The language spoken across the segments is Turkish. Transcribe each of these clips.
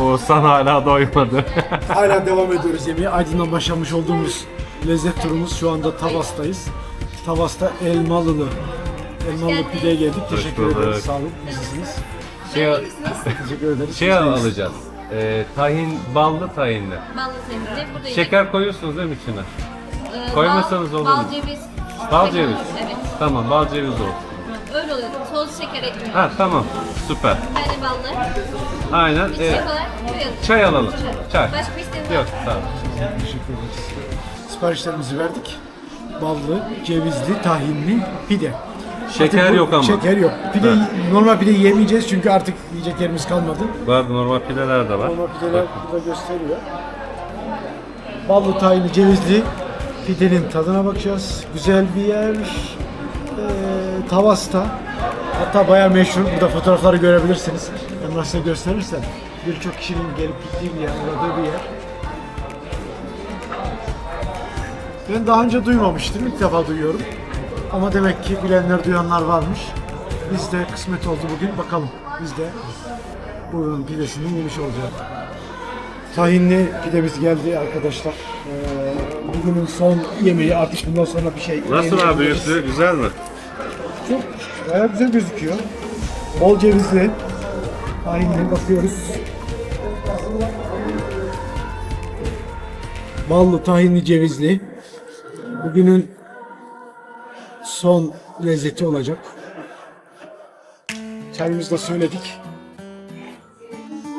Oğuzhan hala doymadı. Hala devam ediyoruz yemeğe. Aydın'dan başlamış olduğumuz lezzet turumuz şu anda Tavas'tayız. Tavas'ta elmalılı. Elmalı pideye geldik. Teşekkür bulduk. ederiz. Sağ olun. Nasılsınız? şey, Teşekkür ederiz. şey Siz deyiz. alacağız. Ee, tahin, ballı tahinli. Ballı temizle. Burada Şeker koyuyorsunuz değil mi içine? Ee, koymasanız bal, olur Bal mu? ceviz. Bal ceviz. Evet. Tamam, bal ceviz olsun. Toz şeker ekmeği. Ha tamam, süper. Tane ballı. Aynen. İçecek Ee, olarak koyalım. çay alalım. Çay. Başka bir isteğiniz Yok, var tamam. Teşekkür ederiz. Siparişlerimizi verdik. Ballı, cevizli, tahinli pide. Şeker Artık bu- yok ama. Şeker yok. Pide, normal pide yemeyeceğiz çünkü artık yiyecek yerimiz kalmadı. Var normal pideler de var. Normal pideler burada gösteriyor. Ballı, tahinli, cevizli pidenin tadına bakacağız. Güzel bir yer. Ee, Tavas'ta. Hatta bayağı meşhur. Burada fotoğrafları görebilirsiniz. Emrah size gösterirsem. Birçok kişinin gelip gittiği bir yer, uğradığı bir yer. Ben daha önce duymamıştım. İlk defa duyuyorum. Ama demek ki bilenler, duyanlar varmış. Biz de kısmet oldu bugün. Bakalım. Biz de buranın pidesini yemiş olacağız. Tahinli pidemiz geldi arkadaşlar. Ee, bugünün son yemeği artık bundan sonra bir şey Nasıl abi yüzü? Güzel mi? Çok bayağı güzel gözüküyor. Bol cevizli. Tahinli bakıyoruz. Ballı, tahinli, cevizli. Bugünün son lezzeti olacak. Çayımızı da söyledik.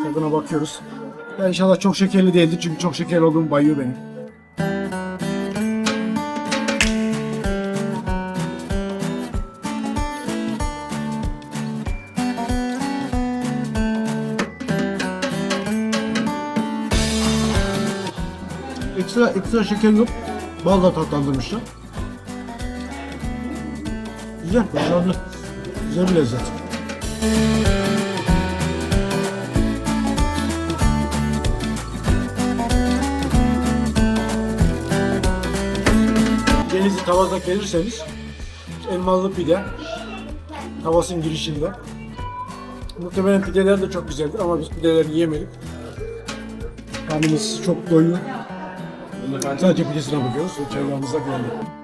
Tadına bakıyoruz. Ya inşallah çok şekerli değildi çünkü çok şekerli olduğum bayıyor beni. Ekstra ekstra şeker yok. Balla tatlandırmışlar. Güzel, başarılı. Güzel bir lezzet. Denizli Tavas'a gelirseniz elmalı pide Tavas'ın girişinde. Muhtemelen pideler de çok güzeldir ama biz pideleri yemedik. Karnımız çok doyuyor. Sadece pidesine bakıyoruz. Çaylarımıza geldi.